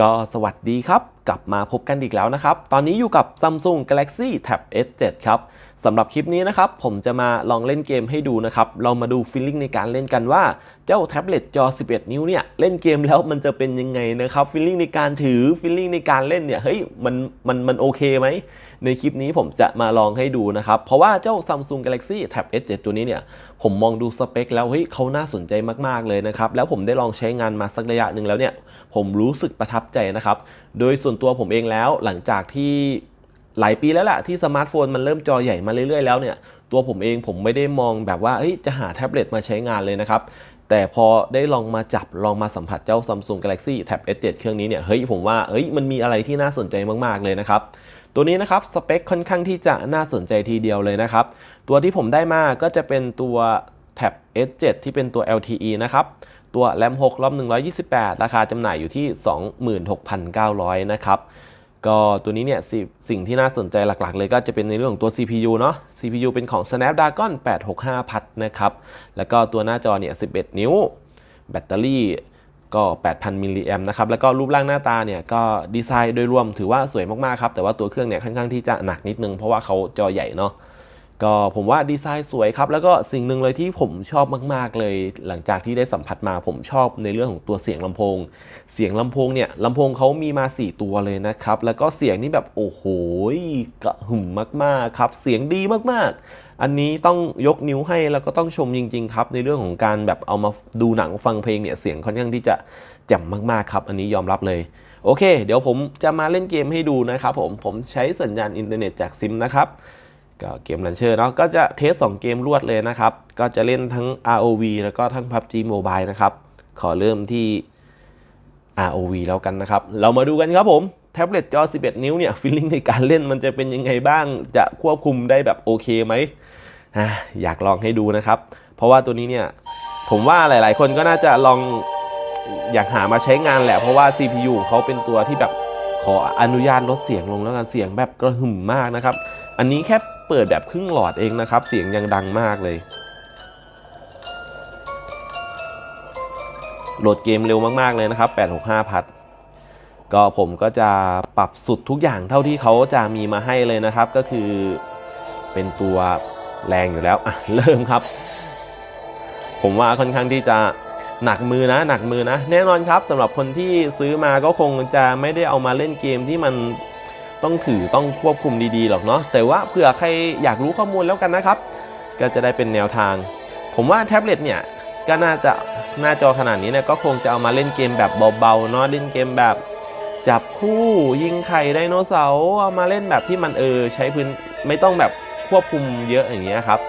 ก็สวัสดีครับ กลับมาพบกันอีกแล้วนะครับ ตอนนี้อยู่กับ Samsung Galaxy Tab S7 ครับ สำหรับคลิปนี้นะครับผมจะมาลองเล่นเกมให้ดูนะครับเรามาดูฟีลลิ่งในการเล่นกันว่าเจ้าแท็บเล็ตจอ 11 นิ้วเนี่ยเล่นเกมแล้วมันจะเป็นยังไงนะครับฟีลลิ่งในการถือฟีลลิ่งในการเล่นเนี่ยเฮ้ยมันมันมันโอเคไหมในคลิปนี้ผมจะมาลองให้ดูนะครับเพราะว่าเจ้า Samsung Galaxy Tab S7 ตัวนี้เนี่ยผมมองดูสเปคแล้วเฮ้ยเขาน่าสนใจมากๆเลยนะครับแล้วผมได้ลองใช้งานมาสักระยะหนึ่งแล้วเนี่ยผมรู้สึกประทับใจนะครับโดยส่วนตัวผมเองแล้วหลังจากที่ หลายปีแล้วแหละที่สมาร์ทโฟนมันเริ่มจอใหญ่มาเรื่อยๆแล้วเนี่ยตัวผมเองผมไม่ได้มองแบบว่าจะหาแท็บเล็ตมาใช้งานเลยนะครับแต่พอได้ลองมาจับลองมาสัมผัสเจ้า Samsung Galaxy Tab S7 เครื่องนี้เนี่ยเฮ้ยผมว่าเฮ้ยมันมีอะไรที่น่าสนใจมากๆเลยนะครับตัวนี้นะครับสเปคค่อนข้างที่จะน่าสนใจทีเดียวเลยนะครับตัวที่ผมได้มาก็จะเป็นตัว Tab S7 ที่เป็นตัว LTE นะครับตัว RAM 6รอบ128 ราคาจำหน่ายอยู่ที่ 26,900 นะครับ ก็ตัวนี้เนี่ยสสิ่งที่น่าสนใจหลักๆ เลยก็จะเป็นในเรื่องของตัว CPU เนาะ CPU เป็นของ Snapdragon 865 พัดนะครับ แล้วก็ตัวหน้าจอเนี่ย 11 นิ้ว แบตเตอรี่ก็ 8,000 มิลลิแอมนะครับ แล้วก็รูปร่างหน้าตาเนี่ยก็ดีไซน์โดยรวมถือว่าสวยมากๆครับ แต่ว่าตัวเครื่องเนี่ยค่อนข้างที่จะหนักนิดนึงเพราะว่าเขาจอใหญ่เนาะ ก็ผมว่าดีไซน์สวยครับ แล้วก็สิ่งหนึ่งเลยที่ผมชอบมากๆเลย หลังจากที่ได้สัมผัสมาผมชอบในเรื่องของตัวเสียงลำโพง เสียงลำโพงเนี่ยลำโพงเขามีมา 4 ตัวเลยนะครับ แล้วก็เสียงนี่แบบโอ้โหกระหึ่มมากๆครับ เสียงดีมากๆ อันนี้ต้องยกนิ้วให้แล้วก็ต้องชมจริง ๆ ครับ ในเรื่องของการแบบเอามาดูหนังฟังเพลงเนี่ยเสียงค่อนข้างที่จะแจ่มมากๆครับ อันนี้ยอมรับเลยโอเค เดี๋ยวผมจะมาเล่นเกมให้ดูนะครับผมผมใช้สัญญาณอินเทอร์เน็ตจากซิมนะครับ ก็เกมลันเชอร์เนาะก็จะเทส2เกมรวดเลยนะครับ ก็จะเล่นทั้ง ROV แล้วก็ทั้ง PUBG Mobile นะครับ ขอเริ่มที่ ROV แล้วกันนะครับ เรามาดูกันครับผมแท็บเล็ตจอ 11 นิ้วเนี่ยฟีลลิ่งในการเล่นมันจะเป็นยังไงบ้าง จะควบคุมได้แบบโอเคไหมอะอยากลองให้ดูนะครับ เพราะว่าตัวนี้เนี่ยผมว่าหลาย ๆ คนก็น่าจะลองอยากหามาใช้งานแหละ เพราะว่า CPU เขาเป็นตัวที่แบบขออนุญาตลดเสียงลงแล้วกันเสียงแบบกระหึ่มมากนะครับ อันนี้แค่ เปิดแบบครึ่งหลอดเองนะครับ เสียงยังดังมากเลย โหลดเกมเร็วมากๆเลยนะครับ 865 พัทก็ผมก็จะปรับสุดทุกอย่างเท่าที่เขาจะมีมาให้เลยนะครับ ก็คือเป็นตัวแรงอยู่แล้วอะเริ่มครับ ผมว่าค่อนข้างที่จะหนักมือนะหนักมือนะ แน่นอนครับสำหรับคนที่ซื้อมาก็คงจะไม่ได้เอามาเล่นเกมที่มัน ต้องถือต้องควบคุมดีๆหรอกเนาะแต่ว่าเผื่อใครอยากรู้ข้อมูลแล้วกันนะครับ ก็จะได้เป็นแนวทาง ผมว่าแท็บเล็ตเนี่ยก็น่าจะหน้าจอขนาดนี้เนี่ยก็คงจะเอามาเล่นเกมแบบเบาๆเนาะเล่นเกมแบบจับคู่ยิงไข่ไดโนเสาร์เอามาเล่นแบบที่มันเออใช้พื้นไม่ต้องแบบควบคุมเยอะอย่างเงี้ยครับ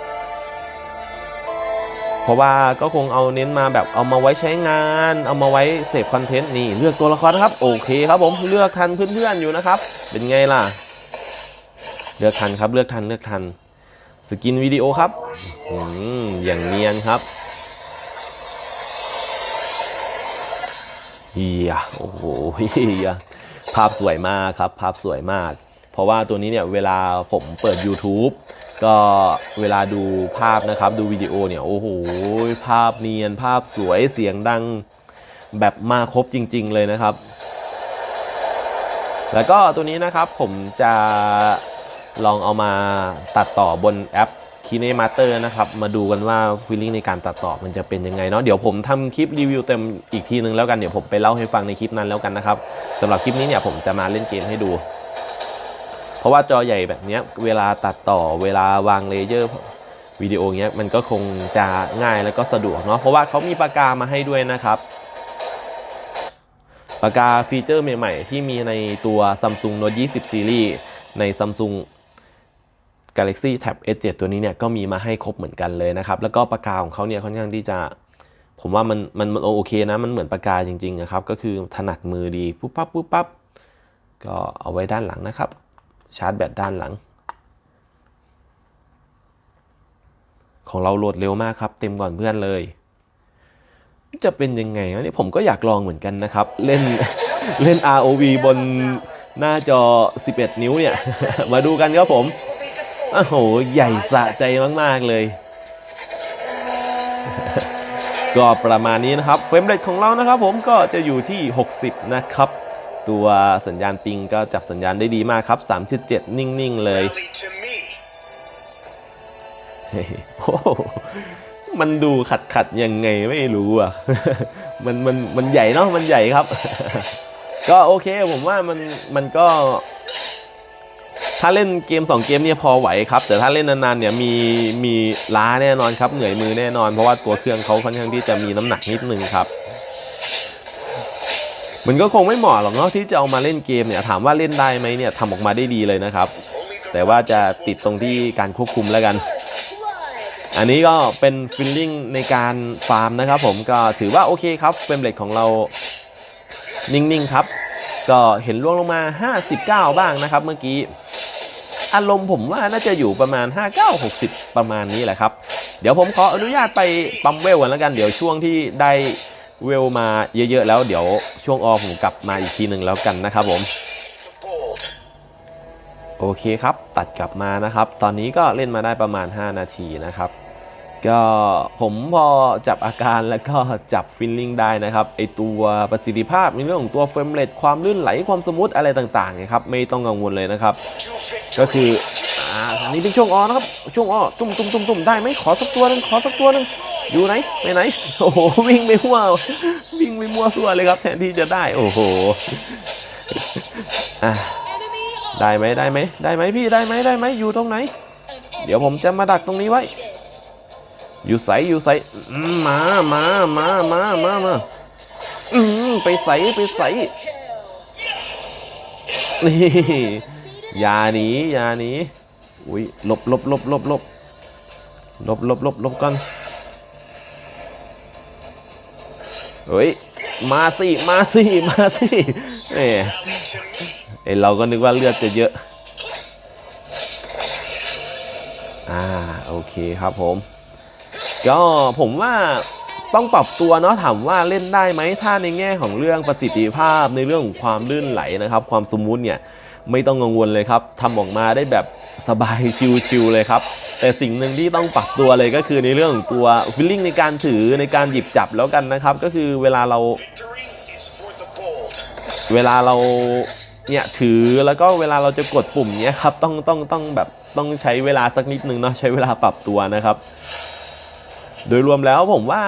เพราะว่าก็คงเอาเน้นมาแบบเอามาไว้ใช้งาน เอามาไว้เสพคอนเทนต์นี่เลือกตัวละครครับ โอเคครับผมเลือกทันเพื่อนๆอยู่นะครับ เป็นไงล่ะ เลือกทันครับ เลือกทันเลือกทัน สกินวิดีโอครับอย่างเนียนครับเฮียโอ้โหเฮียภาพสวยมากครับ ภาพสวยมาก เพราะว่าตัวนี้เนี่ยเวลาผมเปิด YouTube ก็เวลาดูภาพนะครับ ดูวิดีโอเนี่ยโอ้โหภาพเนียนภาพสวยเสียงดังแบบมาครบจริง ๆ เลยนะครับ แล้วก็ตัวนี้นะครับผมจะลองเอามาตัดต่อบนแอป KineMaster นะครับมาดูกันว่าฟีลลิ่งในการตัดต่อมันจะเป็นยังไงเนาะเดี๋ยวผมทำคลิปรีวิวเต็มอีกทีนึงแล้วกันเดี๋ยวผมไปเล่าให้ฟังในคลิปนั้นแล้วกันนะครับสำหรับคลิปนี้เนี่ยผมจะมาเล่นเกมให้ดู เพราะว่าจอใหญ่แบบนี้เวลาตัดต่อเวลาวางเลเยอร์วิดีโอเงี้ยมันก็คงจะง่ายแล้วก็สะดวกเนาะเพราะว่าเขามีปากกามาให้ด้วยนะครับ ปากกาฟีเจอร์ใหม่ๆ ที่มีในตัว Samsung Note 20 Series ใน Samsung Galaxy Tab S7 ตัวนี้เนี่ยก็มีมาให้ครบเหมือนกันเลยนะครับ แล้วก็ปากกาของเขาเนี่ยค่อนข้างที่จะ ผมว่ามันมันมันโอเคนะ มันเหมือนปากกาจริงๆนะครับ ก็คือถนัดมือดีปุ๊บปั๊บปุ๊บปั๊บก็เอาไว้ด้านหลังนะครับ ชาร์จแบตด้านหลัง ของเราโหลดเร็วมากครับ เต็มก่อนเพื่อนเลย จะเป็นยังไงวะนี่ผมก็อยากลองเหมือนกันนะครับ เล่นเล่น ROV บนหน้าจอ 11 นิ้วเนี่ย มาดูกันครับผมโอ้โห ใหญ่สะใจมาก ๆ เลย ก็ประมาณนี้นะครับ เฟรมเรทของเรานะครับผมก็จะอยู่ที่ 60 นะครับ ตัวสัญญาณปิงก็จับสัญญาณได้ดีมากครับ 37 นิ่ง ๆ เลย Rally to me. เฮ้ยโอ้โห มันดูขัดขัดยังไงไม่รู้อะ มันมันมันใหญ่เนาะมันใหญ่ครับ ก็โอเคผมว่ามันมันก็ ถ้าเล่นเกม 2 เกมเนี่ยพอไหวครับ แต่ถ้าเล่นนานๆเนี่ยมีมีล้าแน่นอนครับ เหนื่อยมือแน่นอนเพราะว่าตัวเครื่องเขาค่อนข้างที่จะมีน้ำหนักนิดนึงครับมันก็คงไม่เหมาะหรอกเนาะที่จะเอามาเล่นเกมเนี่ยถามว่าเล่นได้ไหมเนี่ยทำออกมาได้ดีเลยนะครับ แต่ว่าจะติดตรงที่การควบคุมแล้วกัน อันนี้ก็เป็นฟิลลิ่งในการฟาร์มนะครับผมก็ถือว่าโอเคครับเฟรมเรทของเรานิ่งๆครับ ก็เห็นล่วงลงมา 59 บ้างนะครับเมื่อกี้ อารมณ์ผมว่าน่าจะอยู่ประมาณ 59 60 ประมาณนี้แหละครับ เดี๋ยวผมขออนุญาตไปปั๊มเวลกันแล้วกันเดี๋ยวช่วงที่ได้เวลมาเยอะๆแล้วเดี๋ยวช่วงออผมกลับมาอีกทีหนึ่งแล้วกันนะครับผมโอเคครับ ตัดกลับมานะครับ ตอนนี้ก็เล่นมาได้ประมาณ 5 นาทีนะครับ ก็ผมพอจับอาการแล้วก็จับฟิลลิ่งได้นะครับไอตัวประสิทธิภาพในเรื่องของตัวเฟรมเรทความลื่นไหลความสมูทอะไรต่างๆนี่ยครับไม่ต้องกังวลเลยนะครับ ก็คืออ่าอันนี้เป็นช่วงออนะครับช่วงออตุ้มตุ้มตุ้มตุ้มได้ไหมขอสักตัวหนึงขอสักตัวหนึงอยู่ไหนไปไหน โอ้โหวิ่งไปมั่ววิ่งไปมั่วส่วเลยครับแทนที่จะได้โอ้โหอะได้ไหมได้ไหมได้ไหมพี่ได้ไหมได้ไหมอยู่ตรงไหน เดี๋ยวผมจะมาดักตรงนี้ไว้ อยู่ใสอยู่ใสมามามามามามาอืมไปใสไปใสนี่อย่าหนีอย่าหนีอุ้ยลบลบลบลบลบลบลบลบลบกันเฮ้ยมาสิมาสิมาสิแหม Rally to me. ไอเราก็นึกว่าเลือดจะเยอะ อ่า โอเคครับผม ก็ผมว่าต้องปรับตัวเนาะถามว่าเล่นได้ไหมถ้าในแง่ของเรื่องประสิทธิภาพในเรื่องของความลื่นไหลนะครับ ความสมูทเนี่ยไม่ต้องกังวลเลยครับทำออกมาได้แบบสบายชิวๆเลยครับ แต่สิ่งหนึ่งที่ต้องปรับตัวเลยก็คือในเรื่องของตัวฟิลลิ่งในการถือในการหยิบจับแล้วกันนะครับ ก็คือเวลาเราเวลาเราเนี่ยถือแล้วก็เวลาเราจะกดปุ่มเนี้ยครับต้องต้องต้องแบบต้องใช้เวลาสักนิดนึงเนาะใช้เวลาปรับตัวนะครับ โดยรวมแล้วผมว่า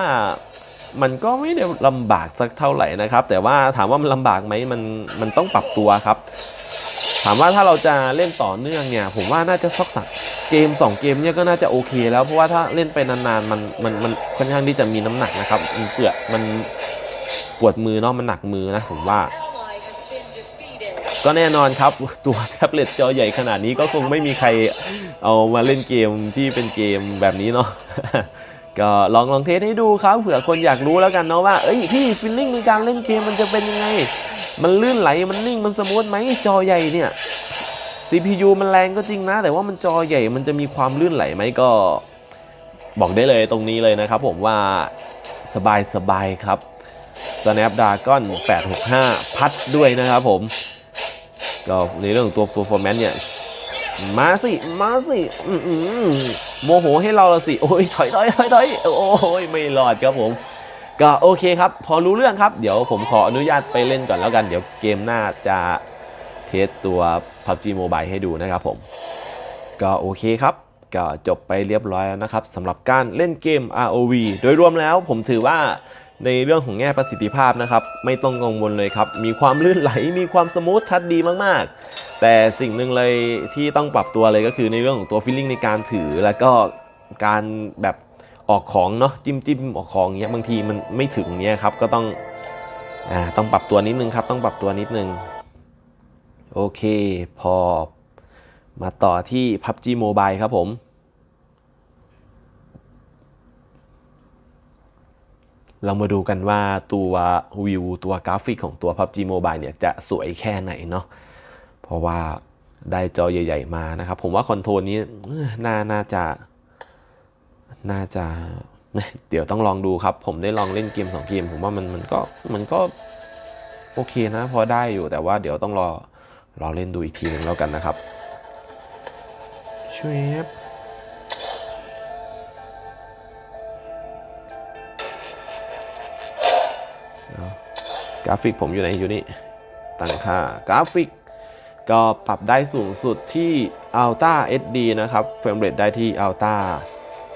มันก็ไม่ได้ลำบากสักเท่าไหร่นะครับ แต่ว่าถามว่ามันลำบากไหมมันมันต้องปรับตัวครับ ถามว่าถ้าเราจะเล่นต่อเนื่องเนี่ย ผมว่าน่าจะสักสักเกม 2 เกมเนี่ยก็น่าจะโอเค แล้วเพราะว่าถ้าเล่นไปนานๆมันมันมันค่อนข้างที่จะมีน้ำหนักนะครับมันเปือกมันปวดมือเนาะมันหนักมือนะผมว่า ก็แน่นอนครับตัวแท็บเล็ตจอใหญ่ขนาดนี้ก็คงไม่มีใครเอามาเล่นเกมที่เป็นเกมแบบนี้เนาะ ก็ลองลองเทสให้ดูครับเผื่อคนอยากรู้แล้วกันเนาะว่าเอ้ยพี่ฟิลลิ่งในการเล่นเกมมันจะเป็นยังไง มันลื่นไหลมันนิ่งมันสมูทไหมจอใหญ่เนี่ย CPU มันแรงก็จริงนะ แต่ว่ามันจอใหญ่มันจะมีความลื่นไหลไหมก็ บอกได้เลยตรงนี้เลยนะครับผมว่าสบายสบายครับ Snapdragon 865 พัดด้วยนะครับผม ก็ในเรื่องของตัว performance เนี่ย มาสิ มาสิ อือหือ โมโหให้เราละสิ โอ้ยถอยถอยถอยถอยโอ้ยไม่รอดครับผม ก็โอเคครับ พอรู้เรื่องครับ เดี๋ยวผมขออนุญาตไปเล่นก่อนแล้วกัน เดี๋ยวเกมหน้าจะเทสตัว PUBG Mobile ให้ดูนะครับผม ก็โอเคครับ ก็จบไปเรียบร้อยแล้วนะครับสำหรับการเล่นเกม ROV โดยรวมแล้วผมถือว่า ในเรื่องของแง่ประสิทธิภาพนะครับ ไม่ต้องกังวลเลยครับ มีความลื่นไหลมีความสมูททัดดีมากๆ แต่สิ่งหนึ่งเลยที่ต้องปรับตัวเลยก็คือในเรื่องของตัวฟีลลิ่งในการถือ แล้วก็การแบบออกของเนาะจิ้มจิ้มออกของเงี้ยบางทีมันไม่ถึงเนี้ยครับก็ต้องอ่าต้องปรับตัวนิดนึงครับ ต้องปรับตัวนิดนึงโอเคพอมาต่อที่ PUBG Mobile ครับผม เรามาดูกันว่าตัววิวตัวกราฟิกของตัว PUBG Mobile เนี่ยจะสวยแค่ไหนเนาะเพราะว่าได้จอใหญ่ ๆ มานะครับ ผมว่าคอนโทรลนี้น่าน่าจะน่าจะเอ้ยเดี๋ยวต้องลองดูครับ ผมได้ลองเล่นเกม2เกมผมว่ามันมันก็มันก็โอเคนะ พอได้อยู่แต่ว่าเดี๋ยวต้องรอรอเล่นดูอีกทีหนึ่งแล้วกันนะครับชวบ ราฟิกผมอยู่ไหนอยู่นี่ตั้งค่ากราฟิก ก็ปรับได้สูงสุดที่ Ultra SD นะครับเฟรมเรทได้ที่ Ultra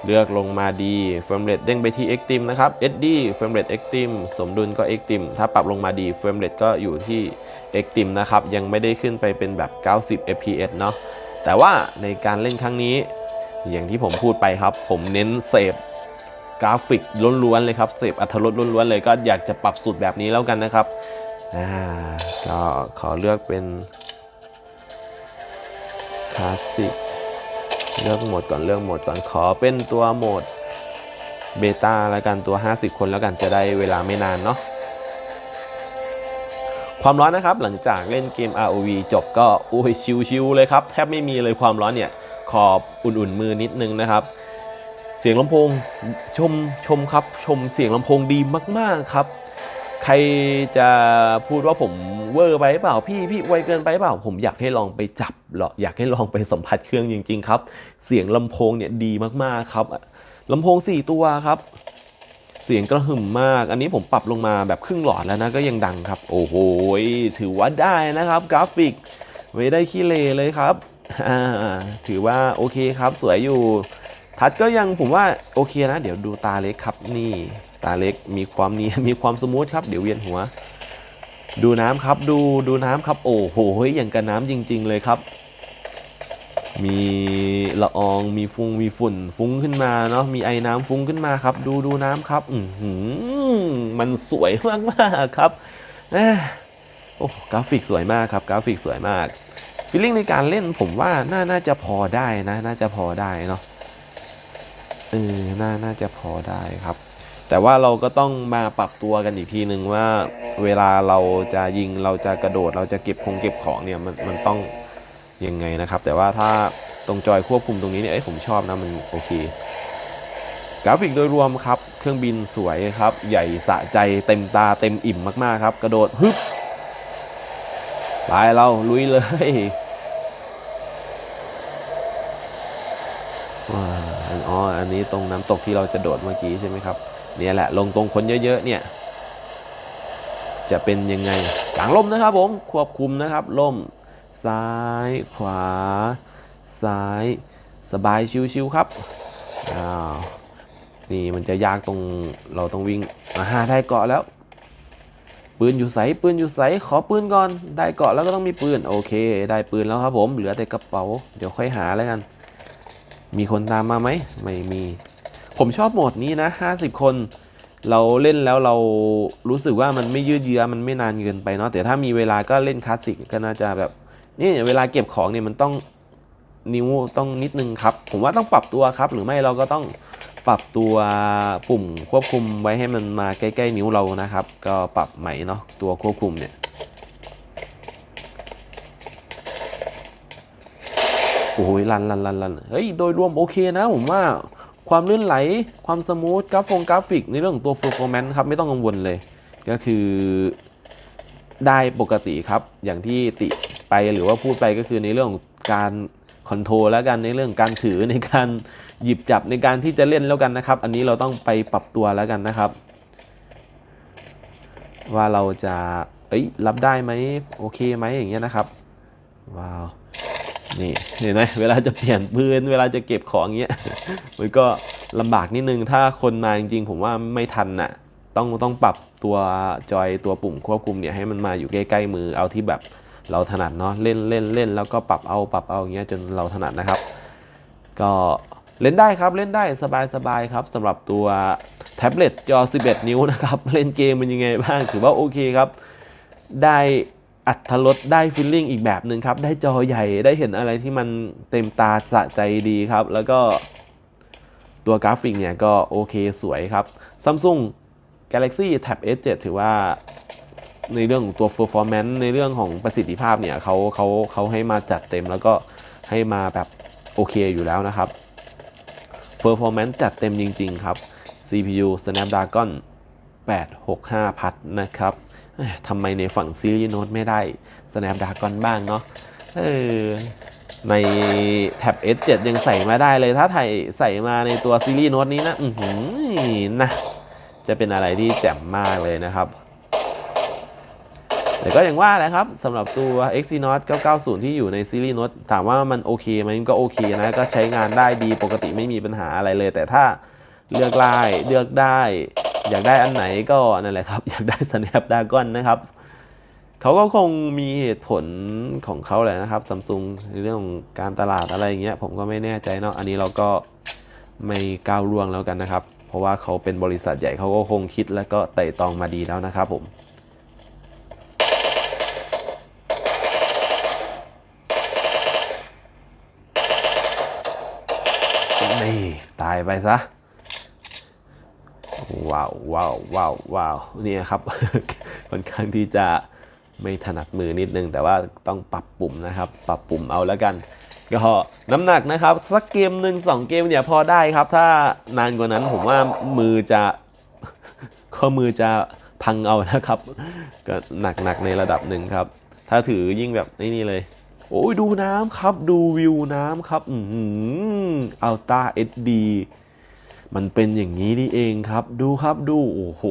เลือกลงมาดีเฟรมเรทเด้งไปที่ Extreme นะครับ SD เฟรมเรท Extreme สมดุลก็ Extreme ถ้าปรับลงมาดีเฟรมเรทก็อยู่ที่ Extreme นะครับ ยังไม่ได้ขึ้นไปเป็นแบบ 90 fps เนาะแต่ว่าในการเล่นครั้งนี้ อย่างที่ผมพูดไปครับ ผมเน้นเสพ กราฟิกล้วนๆเลยครับเสพอัธรสล้วนๆเลยก็อยากจะปรับสูตรแบบนี้แล้วกันนะครับอ่าก็ขอเลือกเป็นคลาสสิกเลือกโหมดก่อนเลือกโหมดก่อนขอเป็นตัวโหมดเบต้าแล้วกันตัว 50 คนแล้วกันจะได้เวลาไม่นานเนาะความร้อนนะครับหลังจากเล่นเกม ROV จบก็โอ้ยชิวๆเลยครับ แทบไม่มีเลยความร้อนเนี่ยขอบอุ่นๆมือนิดนึงนะครับ เสียงลำโพงชมชมครับ ชมเสียงลำโพงดีมาก ๆครับ ใครจะพูดว่าผมเวอร์ไปเปล่าพี่พี่ไวเกินไปเปล่า ผมอยากให้ลองไปจับหรออยากให้ลองไปสัมผัสเครื่องจริง ๆ ครับ เสียงลำโพงเนี่ยดีมากๆครับลำโพง 4 ตัวครับ เสียงกระหึ่มมาก อันนี้ผมปรับลงมาแบบครึ่งหลอดแล้วนะก็ยังดังครับ โอ้โหถือว่าได้นะครับ กราฟิกไม่ได้ขี้เลเลยครับถือว่าโอเคครับสวยอยู่ ทัดก็ยังผมว่าโอเคนะ เดี๋ยวดูตาเล็กครับนี่ตาเล็กมีความเนียนมีความสมูทครับ เดี๋ยวเวียนหัว ดูน้ำครับดูดูน้ำครับ โอ้โหอย่างกับน้ำจริง ๆ เลยครับ มีละอองมีฟุงมีฝุ่น ฟุ้งขึ้นมาเนาะมีไอ้น้ำฟุ้งขึ้นมาครับ ดูดูน้ำครับอือหือมันสวยมากๆครับโอ้กราฟิกสวยมากครับกราฟิกสวยมากฟีลลิ่งในการเล่นผมว่าน่าน่าจะพอได้นะ น่าจะพอได้เนาะ เออน่าน่าจะพอได้ครับ แต่ว่าเราก็ต้องมาปรับตัวกันอีกทีหนึ่งว่าเวลาเราจะยิงเราจะกระโดด เราจะเก็บคงเก็บของเนี่ยมันมันต้องยังไงนะครับ แต่ว่าถ้าตรงจอยควบคุมตรงนี้เนี่ยเอ้ยผมชอบนะมันโอเค กราฟิกโดยรวมครับ เครื่องบินสวยครับ ใหญ่สะใจเต็มตาเต็มอิ่มมากๆครับ กระโดดฮึบไปเราลุยเลยว้า อันอ๋ออันนี้ตรงน้ำตกที่เราจะโดดเมื่อกี้ใช่ไหมครับเนี่ยแหละลงตรงคนเยอะๆเนี่ยจะเป็นยังไงกลางล่มนะครับผมควบคุมนะครับล่ม ซ้ายขวา ซ้ายสบายชิวๆครับอ้าวนี่มันจะยากตรงเราต้องวิ่งมาหาได้เกาะแล้ว ปืนอยู่ใสปืนอยู่ใสขอปืนก่อนได้เกาะแล้วก็ต้องมีปืนโอเค ได้ปืนแล้วครับผมเหลือแต่กระเป๋า เดี๋ยวค่อยหาแล้วกัน มีคนตามมาไหมไม่มี ผมชอบโหมดนี้นะ 50 คน เราเล่นแล้วเรารู้สึกว่ามันไม่ยืดเยื้อมันไม่นานเกินไปเนาะแต่ถ้ามีเวลาก็เล่นคลาสสิกก็น่าจะแบบนี่เวลาเก็บของเนี่ยมันต้องนิ้วต้องนิดนึงครับ ผมว่าต้องปรับตัวครับ หรือไม่เราก็ต้องปรับตัวปุ่มควบคุมไว้ให้มันมาใกล้ ๆ นิ้วเรานะครับ ก็ปรับใหม่เนาะตัวควบคุมเนี่ย โอ้ยลันลันลันลันเฮ้ย โดยรวมโอเคนะผมว่าความลื่นไหล ความสมูท กราฟงกราฟิก ในเรื่องของตัว performance ครับ ไม่ต้องกังวลเลย ก็คือได้ปกติครับ อย่างที่ติไปหรือว่าพูดไปก็คือในเรื่องของการคอนโทรลแล้วกันในเรื่องการถือในการหยิบจับในการที่จะเล่นแล้วกันนะครับ อันนี้เราต้องไปปรับตัวแล้วกันนะครับ ว่าเราจะเอ้ยรับได้ไหมโอเคไหมอย่างเงี้ยนะครับว้าว นี่เห็นไหมเวลาจะเปลี่ยนปืนเวลาจะเก็บของเงี้ยมันก็ลำบากนิดนึงถ้าคนมาจริงๆ ผมว่าไม่ทันน่ะ ต้องต้องปรับตัวจอยตัวปุ่มควบคุมเนี่ยให้มันมาอยู่ใกล้ๆมือเอาที่แบบเราถนัดเนาะเล่นเล่นเล่นแล้วก็ปรับเอาปรับเอาอย่างเงี้ยจนเราถนัดนะครับ ก็เล่นได้ครับเล่นได้สบายๆครับสำหรับตัวแท็บเล็ตจอ 11 นิ้วนะครับ เล่นเกมเป็นยังไงบ้างถือว่าโอเคครับ ได้ อัตรสได้ฟีลลิ่งอีกแบบหนึ่งครับ ได้จอใหญ่ได้เห็นอะไรที่มันเต็มตาสะใจดีครับ แล้วก็ตัวกราฟิกเนี่ยก็โอเคสวยครับ Samsung Galaxy Tab S7 ถือว่าในเรื่องของตัว performance ในเรื่องของประสิทธิภาพเนี่ยเขาเขาเขาให้มาจัดเต็มแล้วก็ให้มาแบบโอเคอยู่แล้วนะครับ performance จัดเต็มจริง ๆ ครับ CPU Snapdragon 865พัดนะครับ ทำไมในฝั่งซีรีส์โน้ตไม่ได้ Snapdragon บ้างเนาะเออในแท็บ S7 ยังใส่มาได้เลยถ้าไทยใส่มาในตัวซีรีส์โน้ตนี้นะ อือหือนะ จะเป็นอะไรที่แจ่มมากเลยนะครับ แต่ก็อย่างว่าแหละครับสำหรับตัว Exynos 990 ที่อยู่ในซีรีส์โน้ตถามว่ามันโอเคไหมก็โอเคนะ ก็ใช้งานได้ดีปกติไม่มีปัญหาอะไรเลย แต่ถ้าเลือกลายเลือกได้ อยากได้อันไหนก็นั่นแหละครับ อยากได้ Snapdragon นะครับเขาก็คงมีเหตุผลของเขาแหละนะครับซัมซุงในเรื่องของการตลาดอะไรอย่างเงี้ยผมก็ไม่แน่ใจเนาะอันนี้เราก็ไม่ก้าวล่วงแล้วกันนะครับ เพราะว่าเขาเป็นบริษัทใหญ่เขาก็คงคิดแล้วก็ไต่ตองมาดีแล้วนะครับผมนี่ตายไปซะ ว้าวว้าวว้าวว้าวเนี่ยครับค่อนข้างที่จะไม่ถนัดมือนิดนึง แต่ว่าต้องปรับปุ่มนะครับ ปรับปุ่มเอาแล้วกันก็น้ำหนักนะครับสักเกมหนึ่งสองเกมเนี่ยพอได้ครับ ถ้านานกว่านั้นผมว่ามือจะข้อมือจะพังเอานะครับ ก็หนักๆในระดับหนึ่งครับ ถ้าถือยิ่งแบบนี่เลย โอ้ยดูน้ำครับ ดูวิวน้ำครับ อืมอัลต้าเอสดี มันเป็นอย่างนี้นี่เองครับ ดูครับดู โอ้โห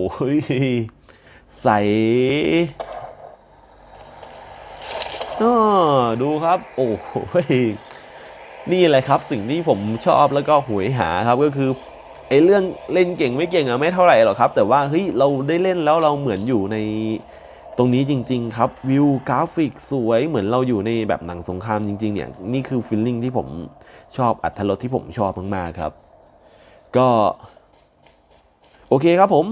ใสอ้อดูครับ โอ้โหนี่แหละครับ สิ่งที่ผมชอบแล้วก็หวยหาครับก็คือไอ้เรื่องเล่นเก่งไม่เก่งอะไม่เท่าไหร่หรอกครับ แต่ว่าเฮ้ยเราได้เล่นแล้วเราเหมือนอยู่ในตรงนี้จริง ๆ ครับวิวกราฟิกสวยเหมือนเราอยู่ในแบบหนังสงครามจริง ๆ เนี่ย นี่คือฟีลลิ่งที่ผมชอบอัตรสที่ผมชอบมากๆครับ ก็ โอเคครับผม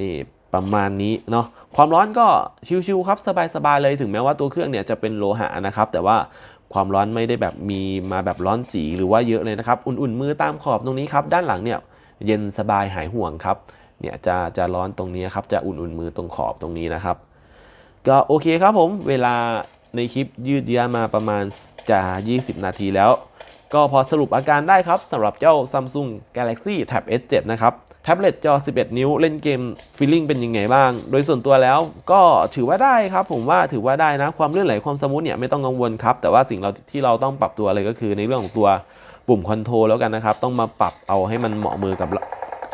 นี่ประมาณนี้เนาะความร้อนก็ชิวๆครับสบายๆเลยถึงแม้ว่าตัวเครื่องเนี่ยจะเป็นโลหะนะครับ แต่ว่าความร้อนไม่ได้แบบมีมาแบบร้อนจีหรือว่าเยอะเลยนะครับ อุ่นๆมือตามขอบตรงนี้ครับ ด้านหลังเนี่ยเย็นสบายหายห่วงครับเนี่ยจะจะร้อนตรงนี้ครับจะอุ่นๆมือตรงขอบตรงนี้นะครับ ก็โอเคครับผมเวลาในคลิปยืดเยื้อมาประมาณจะ 20 นาทีแล้ว ก็พอสรุปอาการได้ครับสำหรับเจ้า Samsung Galaxy Tab S7 นะครับแท็บเล็ตจอ 11 นิ้วเล่นเกมฟีลลิ่งเป็นยังไงบ้าง โดยส่วนตัวแล้วก็ถือว่าได้ครับ ผมว่าถือว่าได้นะ ความเลื่อนไหลความสมูทเนี่ยไม่ต้องกังวลครับ แต่ว่าสิ่งเราที่เราต้องปรับตัวเลยก็คือในเรื่องของตัวปุ่มคอนโทรลแล้วกันนะครับ ต้องมาปรับเอาให้มันเหมาะมือกับ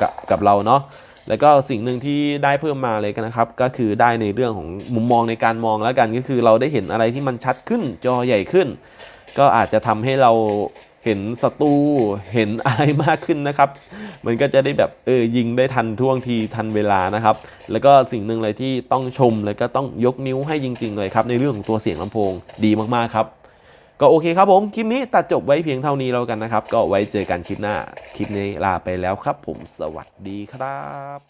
กับกับเราเนาะ แล้วก็สิ่งหนึ่งที่ได้เพิ่มมาเลยกันนะครับ ก็คือได้ในเรื่องของมุมมองในการมองแล้วกันก็คือเราได้เห็นอะไรที่มันชัดขึ้นจอใหญ่ขึ้น ก็อาจจะทำให้เราเห็นศัตรูเห็นอะไรมากขึ้นนะครับ มันก็จะได้แบบเออยิงได้ทันท่วงทีทันเวลานะครับ แล้วก็สิ่งหนึ่งเลยที่ต้องชมแล้วก็ต้องยกนิ้วให้จริง ๆ เลยครับในเรื่องของตัวเสียงลำโพงดีมากๆครับ ก็โอเคครับผม คลิปนี้ตัดจบไว้เพียงเท่านี้แล้วกันนะครับ ก็ไว้เจอกันคลิปหน้า คลิปนี้ลาไปแล้วครับผม สวัสดีครับ